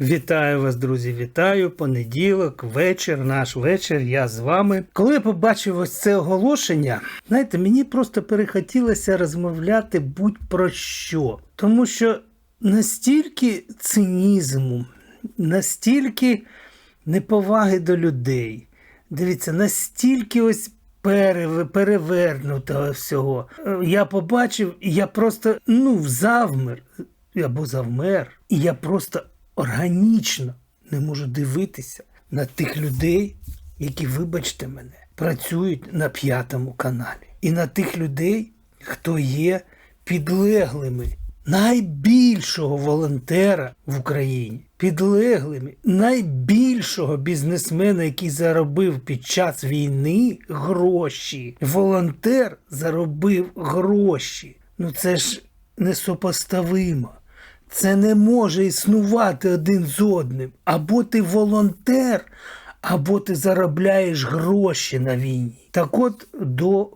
Вітаю вас, друзі! Вітаю! Понеділок, вечір, наш вечір. Я з вами. Коли я побачив ось це оголошення, знаєте, мені просто перехотілося розмовляти будь-про що. Тому що настільки цинізму, настільки неповаги до людей. Дивіться, настільки ось перевернутого всього. Е, Я побачив, і я просто ну, завмер або завмер, і я просто органічно не можу дивитися на тих людей, які, вибачте мене, працюють на п'ятому каналі, і на тих людей, хто є підлеглими найбільшого волонтера в Україні, підлеглими найбільшого бізнесмена, який заробив під час війни гроші. Волонтер заробив гроші. Ну це ж несопоставимо. Це не може існувати один з одним. Або ти волонтер, або ти заробляєш гроші на війні. Так от до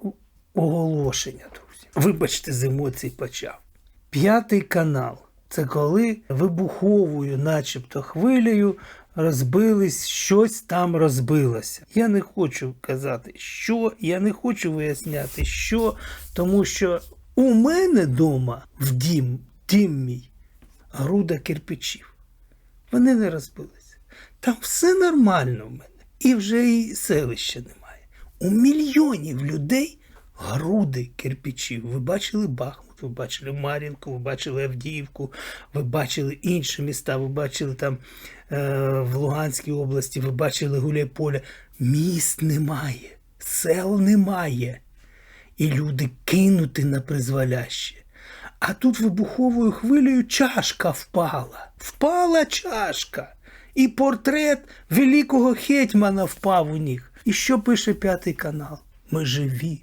оголошення, друзі. Вибачте, з емоцій почав. П'ятий канал. Це коли вибуховою, начебто хвилею, розбились, щось там розбилося. Я не хочу казати, що, я не хочу виясняти, що, тому що у мене вдома в дім, дім мій, груда кирпичів. Вони не розбилися. Там все нормально в мене. І вже і селища немає. У мільйонів людей груди кирпичів. Ви бачили Бахмут, ви бачили Мар'їнку, ви бачили Авдіївку, ви бачили інші міста, ви бачили там е, в Луганській області, ви бачили Гуляйполя. Міст немає, сел немає. І люди кинуті на призволяще. А тут вибуховою хвилею чашка впала. Впала чашка. І портрет великого гетьмана впав у них. І що пише п'ятий канал? Ми живі,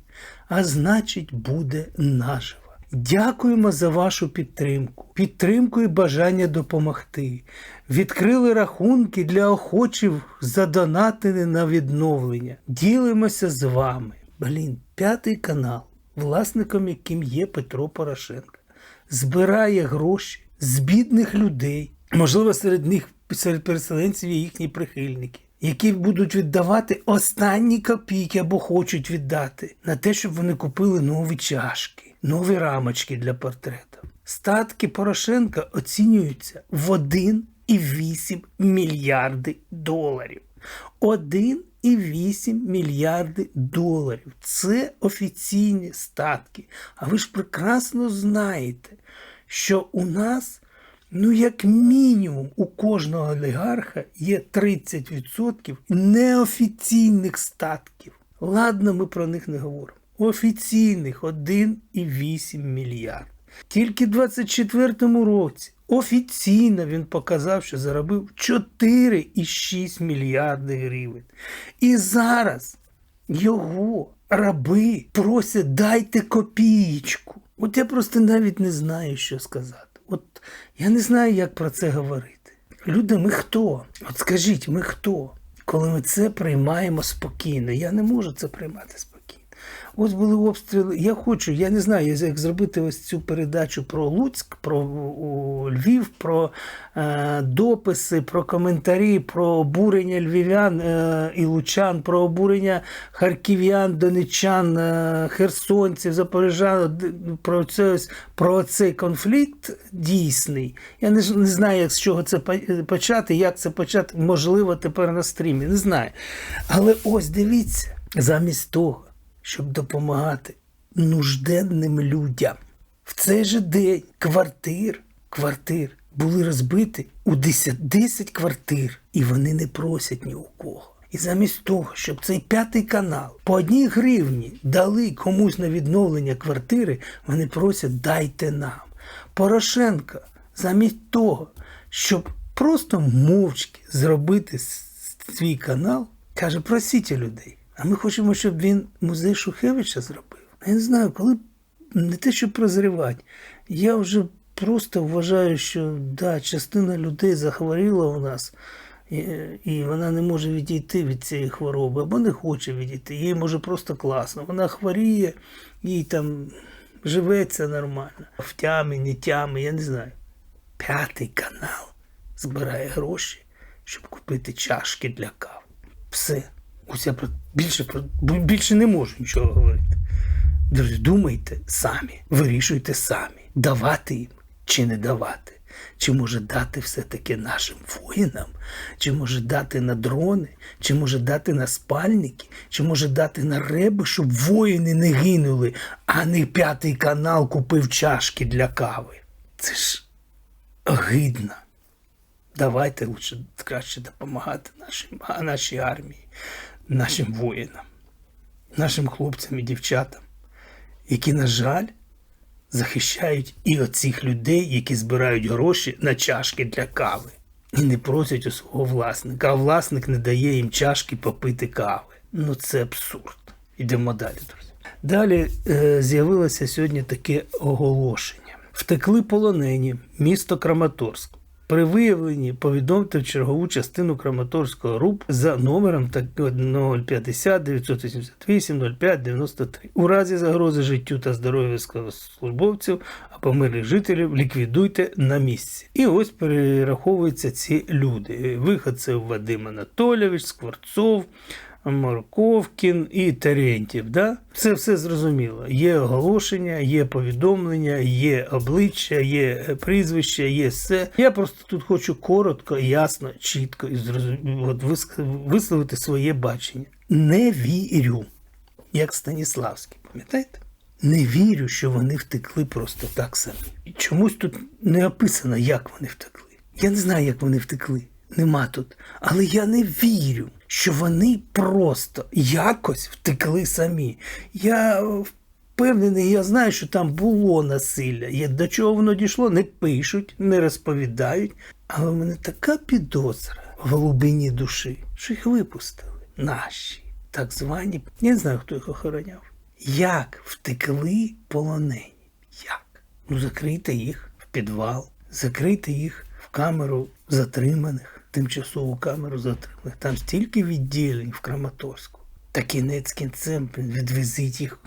а значить, буде наживо. Дякуємо за вашу підтримку, підтримку і бажання допомогти. Відкрили рахунки для охочих задонатити на відновлення. Ділимося з вами. Блін, п'ятий канал, власником яким є Петро Порошенко, збирає гроші з бідних людей, можливо, серед них серед переселенців є їхні прихильники, які будуть віддавати останні копійки або хочуть віддати на те, щоб вони купили нові чашки, нові рамочки для портретів. Статки Порошенка оцінюються в 1,8 мільярди доларів. 1,8 мільярди доларів. Це офіційні статки. А ви ж прекрасно знаєте, що у нас, ну, як мінімум, у кожного олігарха є 30% неофіційних статків. Ладно, ми про них не говоримо. Офіційних 1,8 мільярд. Тільки в 24-му році офіційно він показав, що заробив 4,6 мільярди гривень. І зараз його раби просять дайте копієчку. От я просто навіть не знаю, що сказати. От я не знаю, як про це говорити. Люди, ми хто? От скажіть, ми хто? Коли ми це приймаємо спокійно. Я не можу це приймати спокійно. Ось були обстріли. Я хочу, я не знаю, як зробити ось цю передачу про Луцьк, про Львів, про е, дописи, про коментарі, про обурення львів'ян е, і лучан, про обурення харків'ян, донечан, е, херсонців, запоріжан, про, це, ось- про цей конфлікт дійсний. Я не, не знаю, як з чого це по- почати, як це почати, можливо, тепер на стрімі. Не знаю. Але ось дивіться, замість того щоб допомагати нужденним людям. В цей же день квартир, квартир були розбиті у 10, 10 квартир, і вони не просять ні у кого. І замість того, щоб цей п'ятий канал по одній гривні дали комусь на відновлення квартири, вони просять дайте нам. Порошенко, замість того, щоб просто мовчки зробити свій канал, каже, просіть людей. А ми хочемо, щоб він музей Шухевича зробив. Я не знаю, коли не те, щоб прозрівати. Я вже просто вважаю, що да, частина людей захворіла у нас, і, вона не може відійти від цієї хвороби, або не хоче відійти. Їй може просто класно. Вона хворіє, їй там живеться нормально. В тямі, не тямі, я не знаю. П'ятий канал збирає гроші, щоб купити чашки для кави. Все. Усе про більше про більше не можу нічого говорити. Друзі, думайте самі, вирішуйте самі, давати їм чи не давати. Чи може дати все-таки нашим воїнам, чи може дати на дрони, чи може дати на спальники, чи може дати на реби, щоб воїни не гинули, а не п'ятий канал купив чашки для кави. Це ж огидно. Давайте лучше краще допомагати нашим, а нашій армії, нашим воїнам, нашим хлопцям і дівчатам, які, на жаль, захищають і оцих людей, які збирають гроші на чашки для кави. І не просять у свого власника, а власник не дає їм чашки попити кави. Ну це абсурд. Ідемо далі, друзі. Далі е, з'явилося сьогодні таке оголошення. Втекли полонені, місто Краматорськ. При виявленні повідомте в чергову частину Краматорського РУП за номером 050 988 05 93. У разі загрози життю та здоров'ю військовослужбовців або мирних жителів ліквідуйте на місці. І ось перераховуються ці люди. Виходцев Вадим Анатолійович, Скворцов, Морковкін і Терентів. Да? Це все зрозуміло. Є оголошення, є повідомлення, є обличчя, є е, прізвище, є все. Я просто тут хочу коротко, ясно, чітко і зрозум... от висловити своє бачення. Не вірю, як Станіславський, пам'ятаєте? Не вірю, що вони втекли просто так самі. Чомусь тут не описано, як вони втекли. Я не знаю, як вони втекли. Нема тут. Але я не вірю, що вони просто якось втекли самі. Я впевнений, я знаю, що там було насилля. До чого воно дійшло, не пишуть, не розповідають. Але в мене така підозра в глибині душі, що їх випустили. Наші, так звані. Я не знаю, хто їх охороняв. Як втекли полонені? Як? Ну, закрийте їх в підвал, закрийте їх в камеру затриманих, тимчасову камеру затриманих. Там стільки відділень в Краматорську. Та кінець кінцем відвезіть їх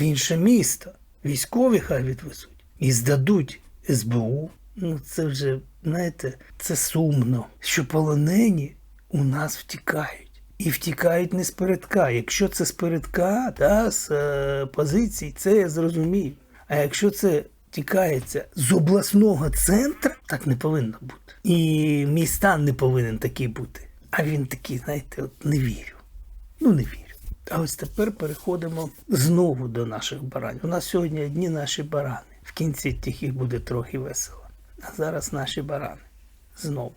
в інше місто. Військові хай відвезуть і здадуть СБУ. Ну, це вже, знаєте, це сумно, що полонені у нас втікають. І втікають не з передка. Якщо це з передка, да, з е, позицій, це я зрозумію. А якщо це тікається з обласного центру, так не повинно бути. І мій стан не повинен такий бути. А він такий, знаєте, от не вірю. Ну, не вірю. А ось тепер переходимо знову до наших баранів. У нас сьогодні одні наші барани. В кінці тих їх буде трохи весело. А зараз наші барани. Знову.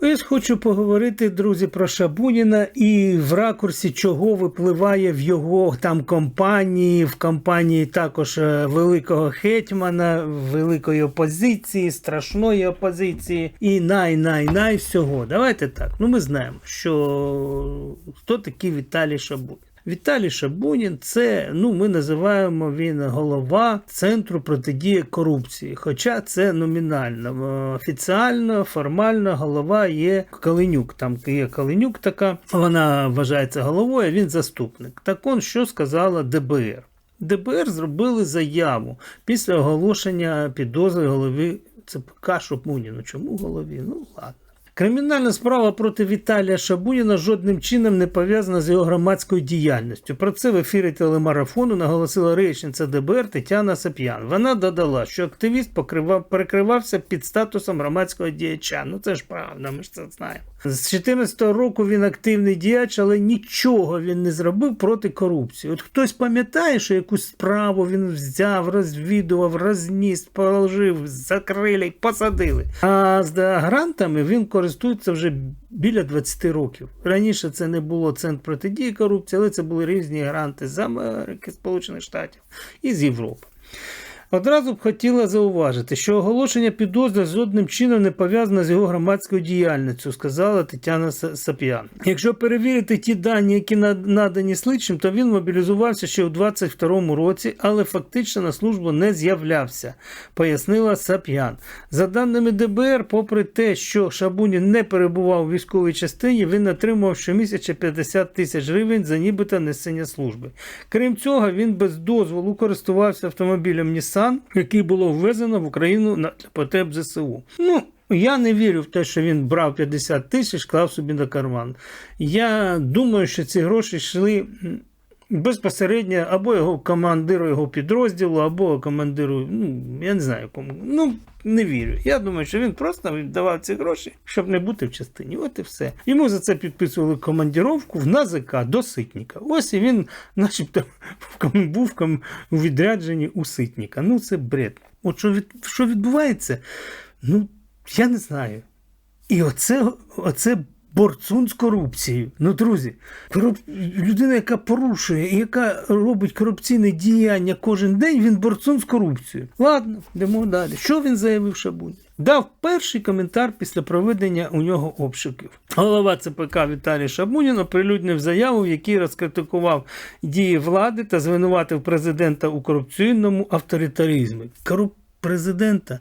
Ось хочу поговорити, друзі, про Шабуніна і в ракурсі, чого випливає в його там компанії, в компанії також е, великого гетьмана, великої опозиції, страшної опозиції і най-най-най всього. Давайте так. Ну ми знаємо, що хто такий Віталій Шабунін. Віталій Шабунін це, ну, ми називаємо він голова Центру протидії корупції. Хоча це номінально. Е, Офіціально, формально голова є Калинюк. Там є Калинюк така, вона вважається головою, він заступник. Так он що сказала ДБР? ДБР зробили заяву після оголошення підозри голові ЦПК Шопмуніну. Чому голові? Ну ладно. Кримінальна справа проти Віталія Шабуніна жодним чином не пов'язана з його громадською діяльністю. Про це в ефірі телемарафону наголосила речниця ДБР Тетяна Сап'ян. Вона додала, що активіст покривав, перекривався під статусом громадського діяча. Ну це ж правда, ми ж це знаємо. З 2014 року він активний діяч, але нічого він не зробив проти корупції. От хтось пам'ятає, що якусь справу він взяв, розвідував, розніс, положив, закрили, посадили. А з грантами він користується вже біля 20 років. Раніше це не було центр протидії корупції, але це були різні гранти з Америки, Сполучених Штатів і з Європи. Одразу б хотіла зауважити, що оголошення підозри жодним чином не пов'язане з його громадською діяльністю, сказала Тетяна Сап'ян. Якщо перевірити ті дані, які надані слідчим, то він мобілізувався ще у 22-му році, але фактично на службу не з'являвся, пояснила Сап'ян. За даними ДБР, попри те, що Шабунін не перебував у військовій частині, він отримував щомісяця 50 тисяч гривень за нібито несення служби. Крім цього, він без дозволу користувався автомобілем Nissan Сан, який було ввезено в Україну для потреб ЗСУ. Ну, я не вірю в те, що він брав 50 тисяч, клав собі на карман. Я думаю, що ці гроші йшли безпосередньо або його командиру його підрозділу, або командиру, ну, я не знаю кому. Ну, не вірю. Я думаю, що він просто віддавав ці гроші, щоб не бути в частині. От і все. Йому за це підписували командіровку в НАЗК до Ситніка. Ось і він, начебто, був у відрядженні у Ситніка. Ну, це бред. От що, від, що відбувається, ну, я не знаю. І оце, оце борцун з корупцією. Ну, друзі, коруп... людина, яка порушує і яка робить корупційне діяння кожен день, він борцун з корупцією. Ладно, йдемо далі. Що він заявив Шабуні? Дав перший коментар після проведення у нього обшуків. Голова ЦПК Віталій Шабунін оприлюднив заяву, в якій розкритикував дії влади та звинуватив президента у корупційному авторитаризмі. Коруп президента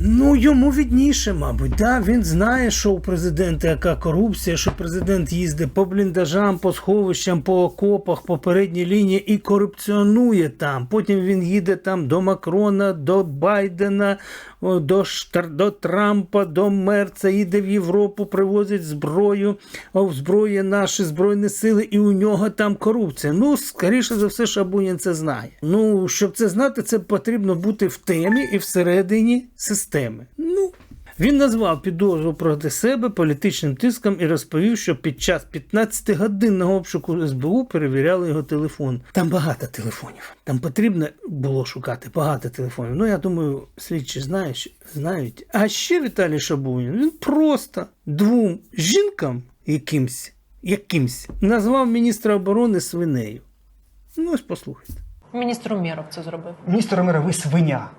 Ну, йому відніше, мабуть. Да? Він знає, що у президента яка корупція, що президент їздить по бліндажам, по сховищам, по окопах, по передній лінії і корупціонує там. Потім він їде там до Макрона, до Байдена, до, Штар... до Трампа, до Мерца, їде в Європу, привозить зброю, озброює наші збройні сили, і у нього там корупція. Ну, скоріше за все, Шабунін це знає. Ну, щоб це знати, це потрібно бути в темі і всередині системи. Ну, він назвав підозру проти себе політичним тиском і розповів, що під час 15-годинного обшуку СБУ перевіряли його телефон. Там багато телефонів. Там потрібно було шукати багато телефонів. Ну, я думаю, слідчі знають, знають. А ще Віталій Шабунін він просто двом жінкам якимсь, якимсь назвав міністра оборони свинею. Ну, ось послухайте. Міністр Умєров це зробив. Міністр Омера, ви свиня.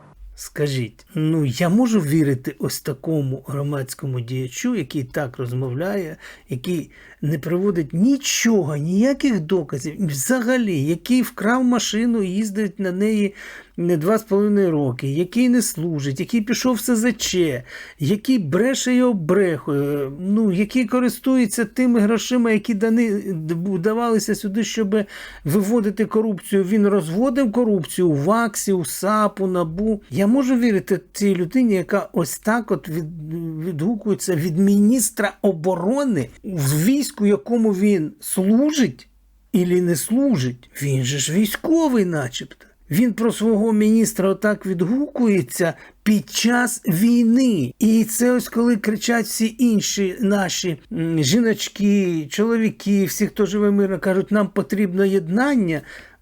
Скажіть, ну я можу вірити ось такому громадському діячу, який так розмовляє, який не приводить нічого, ніяких доказів, взагалі, який вкрав машину, їздить на неї не два з половиною роки, який не служить, який пішов в СЗЧ, який бреше і обрехує, ну, який користується тими грошима, які дані, давалися сюди, щоб виводити корупцію. Він розводив корупцію у ВАКСі, у САПу, НАБУ. Я можу вірити цій людині, яка ось так от від, відгукується від міністра оборони в війську, якому він служить і не служить. Він же ж військовий, начебто. Він про свого міністра отак відгукується під час війни. І це ось коли кричать всі інші наші жіночки, чоловіки, всі, хто живе мирно, кажуть, нам потрібно єднання.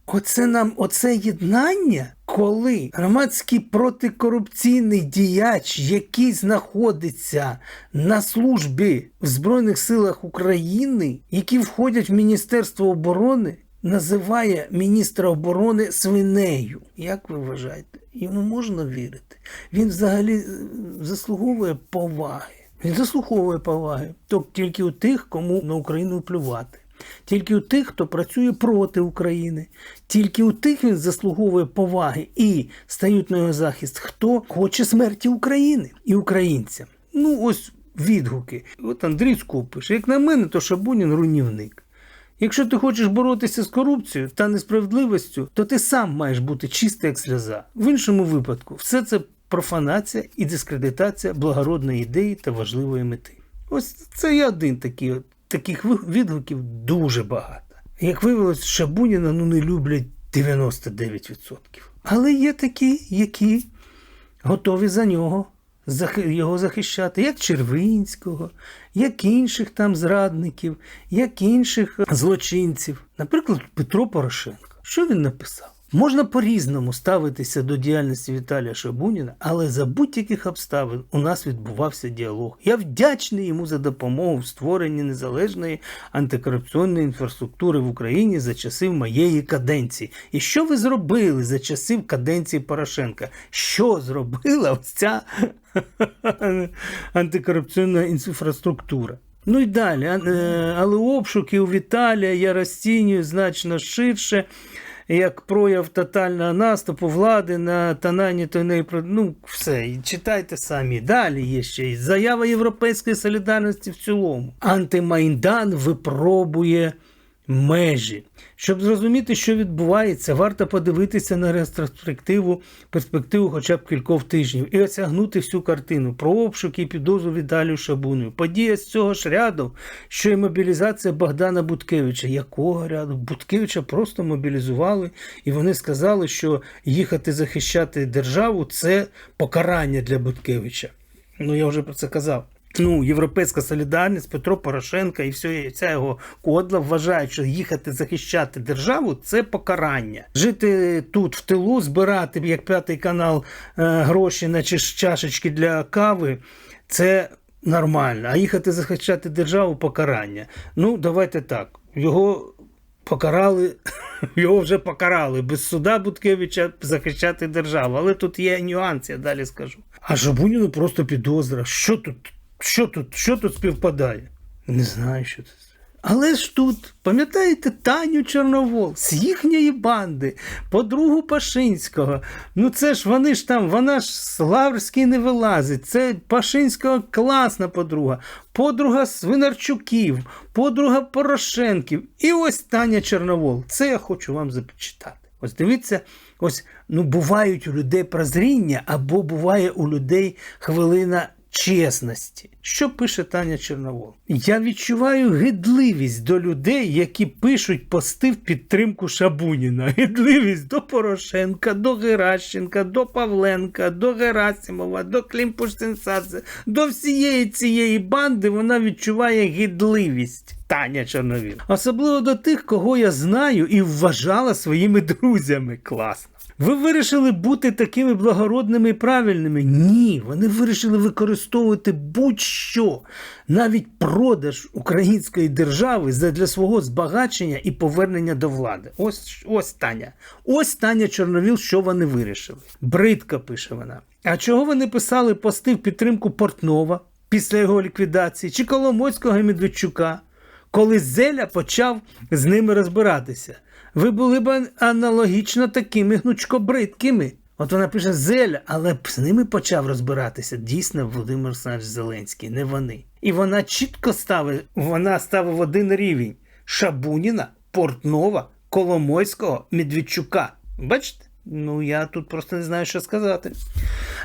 Оце нам, оце єднання, коли громадський протикорупційний діяч, який знаходиться на службі в Збройних силах України, які входять в Міністерство оборони, називає міністра оборони свинею. Як ви вважаєте? Йому можна вірити? Він взагалі е, заслуговує поваги. Він заслуговує поваги. Тобто тільки у тих, кому на Україну плювати. Тільки у тих, хто працює проти України, тільки у тих він заслуговує поваги і стають на його захист, хто хоче смерті України і українцям. Ну, ось відгуки. От Андрій Скоп пише, як на мене, то Шабунін руйнівник. Якщо ти хочеш боротися з корупцією та несправедливістю, то ти сам маєш бути чистий як сльоза. В іншому випадку, все це профанація і дискредитація благородної ідеї та важливої мети. Ось це є один такий. Таких відгуків дуже багато. Як виявилось, Шабуніна ну, не люблять 99%. Але є такі, які готові за нього його захищати, як Червинського, як інших там зрадників, як інших злочинців. Наприклад, Петро Порошенко. Що він написав? Можна по-різному ставитися до діяльності Віталія Шабуніна, але за будь-яких обставин у нас відбувався діалог. Я вдячний йому за допомогу в створенні незалежної антикорупційної інфраструктури в Україні за часів моєї каденції. І що ви зробили за часів каденції Порошенка? Що зробила ця антикорупційна інфраструктура? Ну і далі, е, але обшуки у Віталія я розцінюю значно ширше, як прояв тотального наступу влади на Танані Тоней. Ну, все, і читайте самі. Далі є ще й заява Європейської солідарності в цілому. Антимайдан випробує межі. Щоб зрозуміти, що відбувається, варто подивитися на ретроспективу, перспективу хоча б кількох тижнів і осягнути всю картину про обшуки і підозру Віталію Шабуною. Подія з цього ж ряду, що і мобілізація Богдана Буткевича. Якого ряду? Буткевича просто мобілізували, і вони сказали, що їхати захищати державу це покарання для Буткевича. Ну, я вже про це казав. Ну, Європейська солідарність, Петро Порошенко і вся, вся його кодла вважають, що їхати захищати державу це покарання. Жити тут в тилу, збирати, як п'ятий канал, е, гроші на чашечки для кави це нормально. А їхати захищати державу покарання. Ну, давайте так. Його покарали, його вже покарали без суда Буткевича захищати державу. Але тут є нюанс, я далі скажу. А Жабуніну просто підозра. Що тут? Що тут? Що тут співпадає? Не знаю, що це. Але ж тут, пам'ятаєте, Таню Чорновол з їхньої банди, подругу Пашинського. Ну це ж вони ж там, вона ж з Лаврський не вилазить. Це Пашинського класна подруга, подруга Свинарчуків, подруга Порошенків. І ось Таня Чорновол. Це я хочу вам започитати. Ось дивіться, ось ну бувають у людей прозріння, або буває у людей хвилина чесності. Що пише Таня Чорновол? Я відчуваю гидливість до людей, які пишуть пости в підтримку Шабуніна. Гидливість до Порошенка, до Геращенка, до Павленка, до Герасимова, до Клімпуш-Сенсадзе, до всієї цієї банди вона відчуває гидливість. Таня Чорновіл. Особливо до тих, кого я знаю і вважала своїми друзями. Класно. Ви вирішили бути такими благородними і правильними? Ні, вони вирішили використовувати будь-що, навіть продаж української держави для свого збагачення і повернення до влади. Ось ось Таня. Ось Таня Чорновіл, що вони вирішили. Бридко пише вона. А чого вони писали пости в підтримку Портнова після його ліквідації чи Коломойського і Медведчука? коли Зеля почав з ними розбиратися. Ви були б аналогічно такими гнучкобридкими. От вона пише Зеля, але з ними почав розбиратися дійсно Володимир Олександрович Зеленський, не вони. І вона чітко ставить, вона ставить в один рівень Шабуніна, Портнова, Коломойського, Медведчука. Бачите? Ну, я тут просто не знаю, що сказати.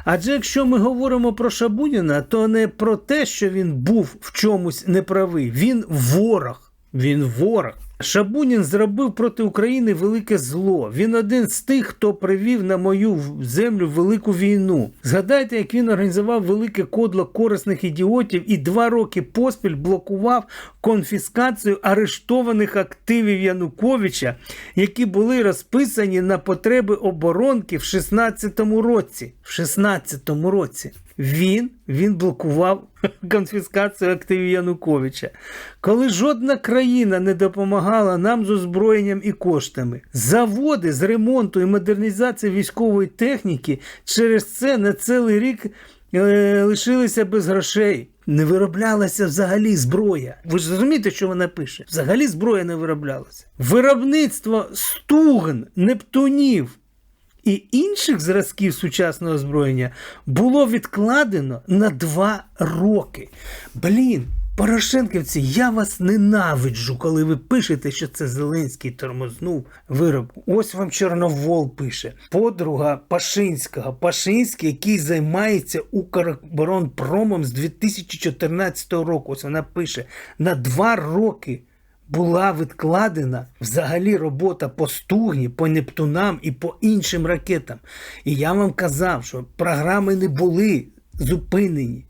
Адже якщо ми говоримо про Шабуніна, то не про те, що він був в чомусь неправий. Він ворог. Він ворог. Шабунін зробив проти України велике зло. Він один з тих, хто привів на мою землю велику війну. Згадайте, як він організував велике кодло корисних ідіотів і два роки поспіль блокував конфіскацію арештованих активів Януковича, які були розписані на потреби оборонки в 16-му році. В 16-му році. Він, він блокував конфіскацію активів Януковича. Коли жодна країна не допомагала нам з озброєнням і коштами, заводи з ремонту і модернізації військової техніки через це на цілий рік е, лишилися без грошей. Не вироблялася взагалі зброя. Ви ж розумієте, що вона пише? Взагалі зброя не вироблялася. Виробництво стугн, нептунів і інших зразків сучасного озброєння було відкладено на два роки. Блін, Порошенківці, я вас ненавиджу, коли ви пишете, що це Зеленський тормознув виробку. Ось вам Чорновол пише. Подруга Пашинського. Пашинський, який займається Укроборонпромом з 2014 року. Ось вона пише на два роки була відкладена взагалі робота по стугні, по Нептунам і по іншим ракетам. І я вам казав, що програми не були зупинені.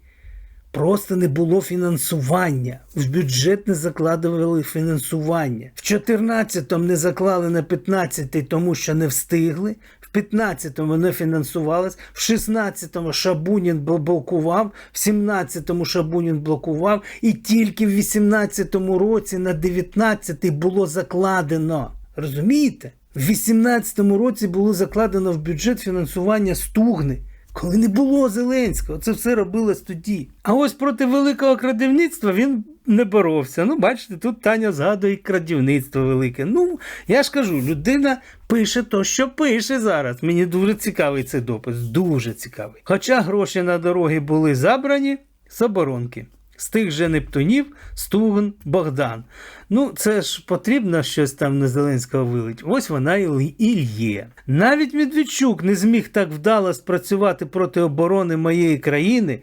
Просто не було фінансування. В бюджет не закладували фінансування. В 14-му не заклали на 15-й, тому що не встигли. В 15-му не фінансувалось, в 16-му Шабунін блокував, в 17-му Шабунін блокував, і тільки в 18-му році на 19-й було закладено. Розумієте? В 18-му році було закладено в бюджет фінансування стугни. Коли не було Зеленського, це все робилось тоді. А ось проти великого крадівництва він не боровся. Ну, бачите, тут Таня згадує крадівництво велике. Ну, я ж кажу, людина пише то, що пише зараз. Мені дуже цікавий цей допис, дуже цікавий. Хоча гроші на дороги були забрані з оборонки. З тих же Нептунів Стуган Богдан. Ну, це ж потрібно щось там на Зеленського вилить. Ось вона і є. Навіть Медведчук не зміг так вдало спрацювати проти оборони моєї країни.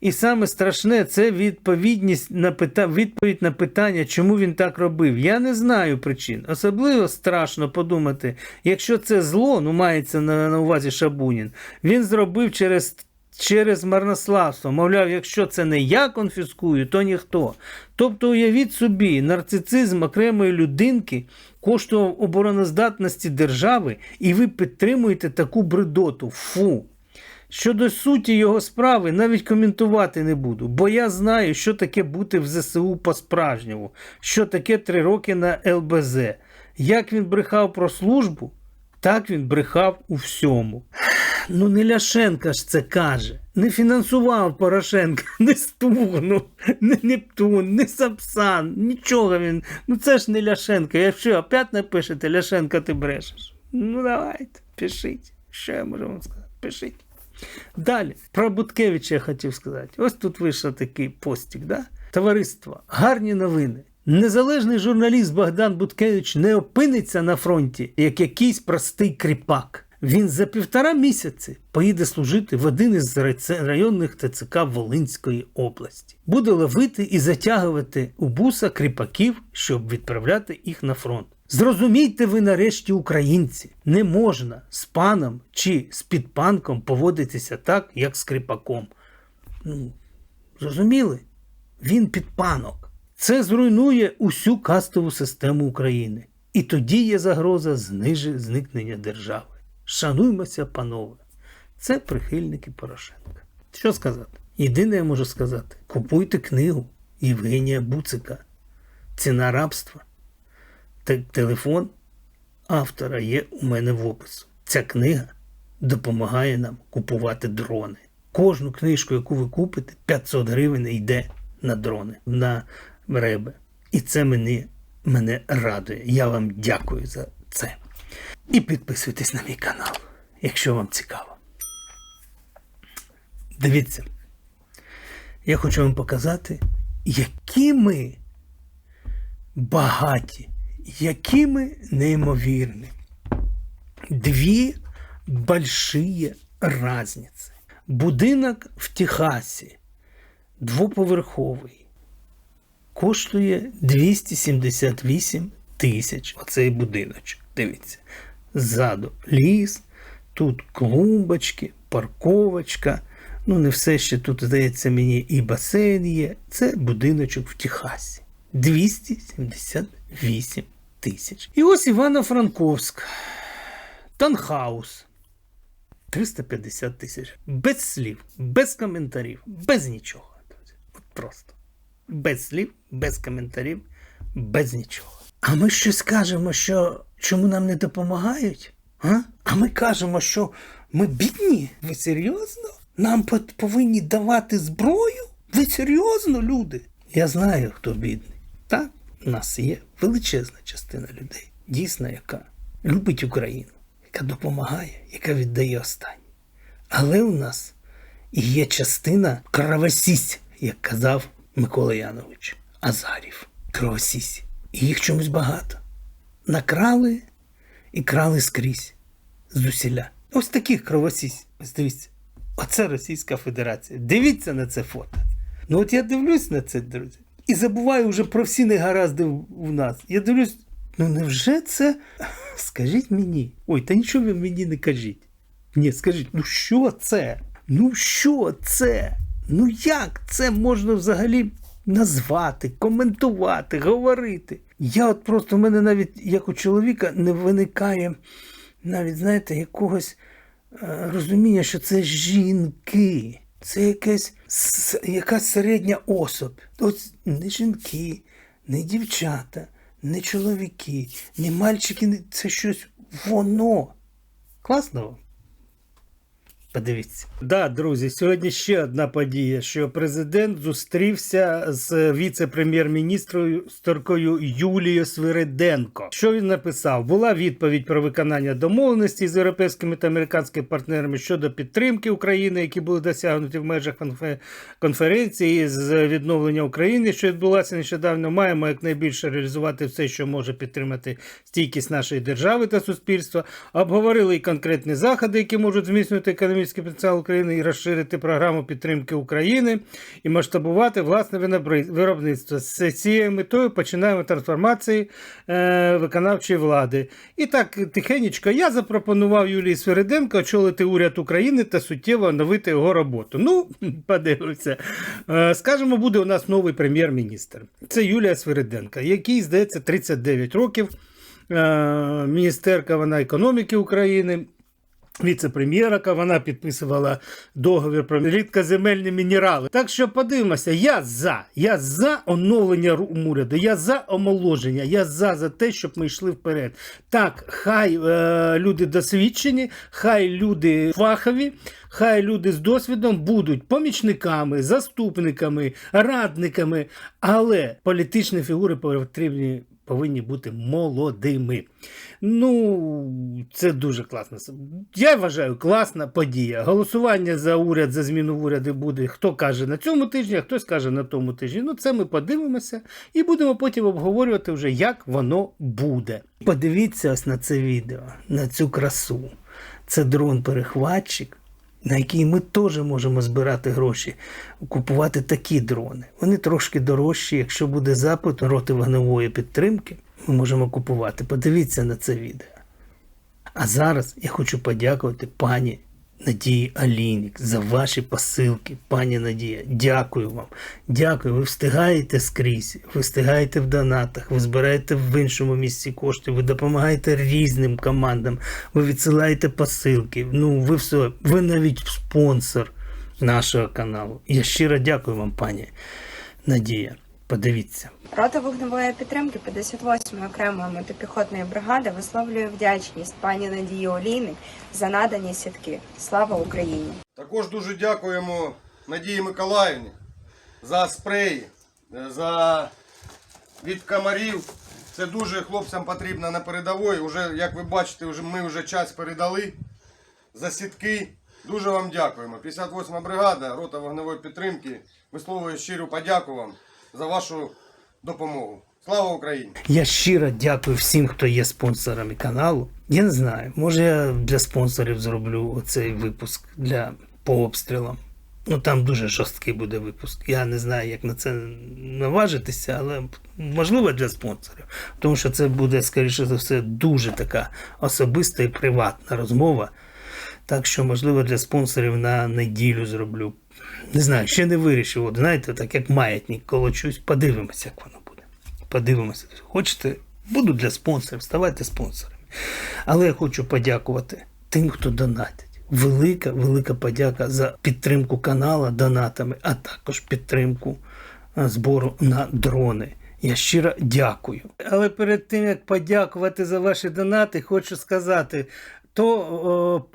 І саме страшне це відповідність на пита... відповідь на питання, чому він так робив. Я не знаю причин. Особливо страшно подумати, якщо це зло, ну мається на, на увазі Шабунін, він зробив через, через марнославство. Мовляв, якщо це не я конфіскую, то ніхто. Тобто, уявіть собі, нарцицизм окремої людинки коштував обороноздатності держави, і ви підтримуєте таку бредоту. Фу. Щодо суті його справи, навіть коментувати не буду, бо я знаю, що таке бути в ЗСУ по-справжньому, що таке три роки на ЛБЗ. Як він брехав про службу, так він брехав у всьому. Ну, не Ляшенка ж це каже. Не фінансував Порошенка, не Стугну, не Нептун, не Сапсан, нічого він. Ну це ж не Ляшенка. Якщо опять напишете, Ляшенка, ти брешеш. Ну давайте, пишіть. Що я можу вам сказати? Пишіть. Далі, про Буткевича я хотів сказати. Ось тут вийшов такий постік, да? Товариство, гарні новини. Незалежний журналіст Богдан Буткевич не опиниться на фронті як якийсь простий кріпак. Він за півтора місяці поїде служити в один із районних ТЦК Волинської області. Буде ловити і затягувати у буса кріпаків, щоб відправляти їх на фронт. Зрозумійте ви нарешті, українці, не можна з паном чи з підпанком поводитися так, як з кріпаком. Ну, зрозуміли? Він підпанок. Це зруйнує усю кастову систему України. І тоді є загроза знижи зникнення держави. Шануймося, панове. Це прихильники Порошенка. Що сказати? Єдине я можу сказати: купуйте книгу Євгенія Буцика Ціна рабства. Телефон автора є у мене в опису. Ця книга допомагає нам купувати дрони. Кожну книжку, яку ви купите, 500 гривень йде на дрони, на реби. І це мене, мене радує. Я вам дякую за це. І підписуйтесь на мій канал, якщо вам цікаво. Дивіться, я хочу вам показати, які ми багаті, які ми неймовірні. Дві большие разницы. Будинок в Техасі двоповерховий коштує 278 тисяч. Оцей будиночок. Дивіться. Ззаду ліс, тут клумбочки, парковочка. Ну, не все ще тут, здається, мені і басейн є. Це будиночок в Техасі. 278 тисяч. І ось Івано-Франковськ. Танхаус. 350 тисяч. Без слів, без коментарів, без нічого. От просто. Без слів, без коментарів, без нічого. А ми щось кажемо, що чому нам не допомагають? А, а ми кажемо, що ми бідні. Ви серйозно? Нам повинні давати зброю? Ви серйозно, люди? Я знаю, хто бідний. Так, у нас є величезна частина людей, дійсно, яка любить Україну, яка допомагає, яка віддає останнє. Але у нас є частина кровосісь, як казав Микола Янович Азарів. Кровосісь. І їх чомусь багато. Накрали і крали скрізь звусіля. Ось таких кровосісь. Дивіться. Оце Російська Федерація. Дивіться на це фото. Ну от я дивлюсь на це, друзі, і забуваю вже про всі негаразди в нас. Я дивлюсь, ну невже це. Скажіть мені. Ой, та нічого ви мені не кажіть. Ні, скажіть, ну що це? Ну що це? Ну як це можна взагалі назвати, коментувати, говорити? Я от просто в мене навіть як у чоловіка не виникає навіть, знаєте, якогось е, розуміння, що це жінки. Це якась, якась середня особь. Ось не жінки, не дівчата, не чоловіки, не мальчики, це щось воно. Класно? Подивіться. Да, друзі, сьогодні ще одна подія, що президент зустрівся з віце-прем'єр-міністрою Юлією Свириденко. Що він написав? Була відповідь про виконання домовленостей з європейськими та американськими партнерами щодо підтримки України, які були досягнуті в межах конференції з відновлення України, що відбулася нещодавно. Маємо якнайбільше реалізувати все, що може підтримати стійкість нашої держави та суспільства. Обговорили і конкретні заходи, які можуть зміцнювати економічний потенціал України і розширити програму підтримки України і масштабувати власне виробництво. З цією метою починаємо трансформації е, виконавчої влади. І так тихенечко я запропонував Юлії Свириденко очолити уряд України та суттєво оновити його роботу. Ну, подивимося. Е, скажемо, буде у нас новий прем'єр-міністр. Це Юлія Свириденко, якій, здається, 39 років. Е, міністерка вона економіки України. Віце-прем'єрка, вона підписувала договір про рідкоземельні мінерали. Так що подивимося, я за. Я за оновлення уряду, я за омоложення, я за, за те, щоб ми йшли вперед. Так, хай е, люди досвідчені, хай люди фахові, хай люди з досвідом будуть помічниками, заступниками, радниками, але політичні фігури потрібні повинні бути молодими. Ну, це дуже класно. Я вважаю, класна подія. Голосування за уряд, за зміну в уряді буде, хто каже на цьому тижні, а хтось каже на тому тижні. Ну, це ми подивимося і будемо потім обговорювати вже, як воно буде. Подивіться ось на це відео, на цю красу. Це дрон-перехватчик на який ми теж можемо збирати гроші, купувати такі дрони. Вони трошки дорожчі. Якщо буде запит роти вогневої підтримки, ми можемо купувати. Подивіться на це відео. А зараз я хочу подякувати пані Надії Алінік за ваші посилки. Пані Надія, дякую вам. Дякую. Ви встигаєте скрізь, ви встигаєте в донатах, ви збираєте в іншому місці кошти, ви допомагаєте різним командам, ви відсилаєте посилки. Ну, ви все, ви навіть спонсор нашого каналу. Я щиро дякую вам, пані Надія. Подивіться. Рота вогневої підтримки 58-ї окремої мотопіхотної бригади висловлює вдячність пані Надії Олійник за надані сітки. Слава Україні! Також дуже дякуємо Надії Миколаївні за спреї, е, за від комарів. Це дуже хлопцям потрібно на передовій. Уже, як ви бачите, вже, ми вже час передали за сітки. Дуже вам дякуємо. 58-ма бригада, рота вогневої підтримки. Висловлюю щиру подяку вам за вашу допомогу. Слава Україні! Я щиро дякую всім, хто є спонсорами каналу. Я не знаю, може я для спонсорів зроблю оцей випуск для по обстрілам. Ну там дуже жорсткий буде випуск. Я не знаю, як на це наважитися, але можливо для спонсорів. Тому що це буде, скоріше за все, дуже така особиста і приватна розмова. Так що, можливо, для спонсорів на неділю зроблю. Не знаю, ще не вирішив. От знаєте, так як маятник колочусь, подивимося, як воно буде. Подивимося. Хочете, буду для спонсорів, ставайте спонсорами. Але я хочу подякувати тим, хто донатить. Велика, велика подяка за підтримку канала донатами, а також підтримку збору на дрони. Я щиро дякую. Але перед тим як подякувати за ваші донати, хочу сказати. То,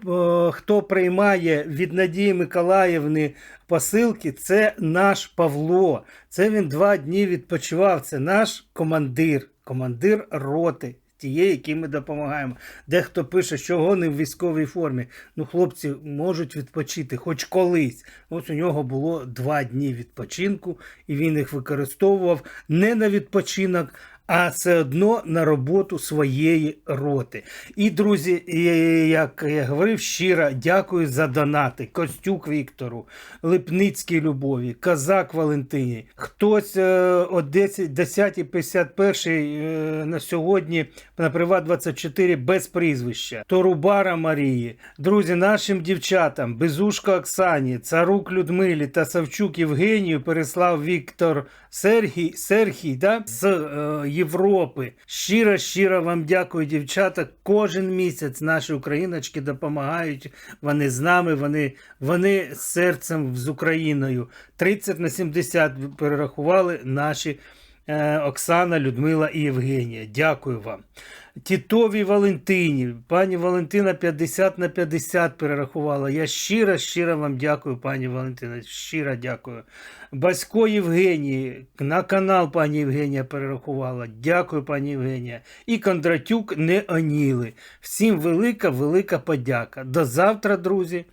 о, о, хто приймає від Надії Миколаївни посилки, це наш Павло. Це він два дні відпочивав. Це наш командир, командир роти. Тієї, якій ми допомагаємо. Дехто пише, що вони в військовій формі. Ну, хлопці можуть відпочити хоч колись. Ось у нього було два дні відпочинку, і він їх використовував не на відпочинок, а все одно на роботу своєї роти. І, друзі, як я говорив, щиро дякую за донати. Костюк Віктору, Липницькій Любові, Казак Валентині. Хтось е, о 10, 10.51 е, на сьогодні на Приват 24 без прізвища. Торубара Марії. Друзі, нашим дівчатам, Безушко Оксані, Царук Людмилі та Савчук Євгенію переслав Віктор Сергій, Сергій да? з е, Європи. Щиро, щиро вам дякую, дівчата. Кожен місяць наші україночки допомагають. Вони з нами, вони, вони серцем з Україною. 30 на 70 перерахували наші. Е, Оксана, Людмила і Євгенія. Дякую вам. Тітові Валентині. Пані Валентина 50 на 50 перерахувала. Я щиро, щиро вам дякую, пані Валентина. Щиро дякую. Басько Євгенії на канал пані Євгенія перерахувала. Дякую, пані Євгенія. І Кондратюк не оніли. Всім велика, велика подяка. До завтра, друзі.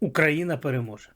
Україна переможе.